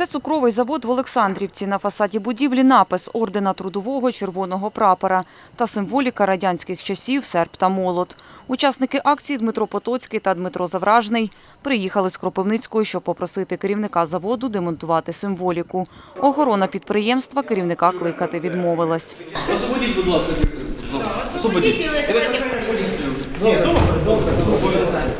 Це цукровий завод в Олександрівці. На фасаді будівлі напис ордена трудового червоного прапора та символіка радянських часів серп та молот. Учасники акції Дмитро Потоцький та Дмитро Завражний приїхали з Кропивницької, щоб попросити керівника заводу демонтувати символіку. Охорона підприємства керівника кликати відмовилась. Освободіть, будь ласка, освободіть. Поліцію. Добре, добре, добре.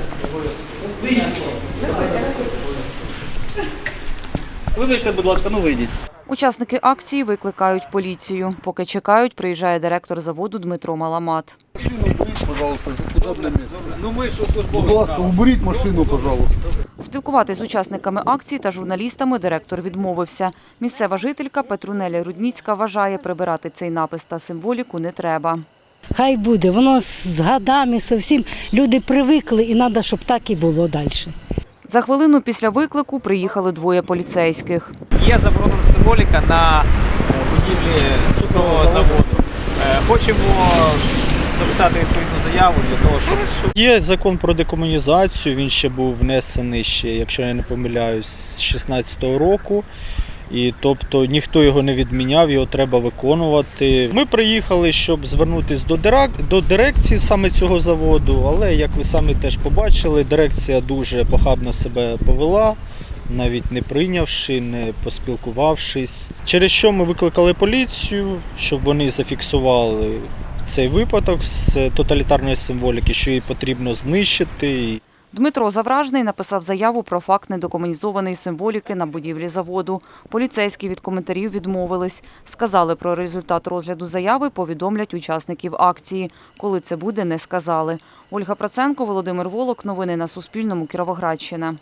Вийдіть. Вибачте, будь ласка, ну вийдіть. Учасники акції викликають поліцію. Поки чекають, приїжджає директор заводу Дмитро Маламат. Машину уберите, пожалуйста, служебное место. Ну ми ж Будь ласка, уберіть машину, пожалуйста. Спілкуватись з учасниками акції та журналістами директор відмовився. Місцева жителька Петрунеля Рудніцька вважає, прибирати цей напис та символіку не треба. Хай буде, воно з годами зовсім люди привикли і треба, щоб так і було далі. За хвилину після виклику приїхали двоє поліцейських. Є заборонена символіка на е, будівлі цукрового заводу. Е, Хочемо написати відповідну заяву для того, щоб Є закон про декомунізацію, він ще був внесений ще, якщо я не помиляюсь, з 16-го року. І тобто ніхто його не відміняв, його треба виконувати. Ми приїхали, щоб звернутися до, дирак... до дирекції саме цього заводу, але як ви самі теж побачили, дирекція дуже похабно себе повела, навіть не прийнявши, не поспілкувавшись. Через що ми викликали поліцію, щоб вони зафіксували цей випадок з тоталітарної символіки, що її потрібно знищити. Дмитро Завражний написав заяву про факт недокомунізованої символіки на будівлі заводу. Поліцейські від коментарів відмовились. Сказали про результат розгляду заяви, повідомлять учасників акції. Коли це буде, не сказали. Ольга Проценко, Володимир Волок. Новини на Суспільному. Кіровоградщина.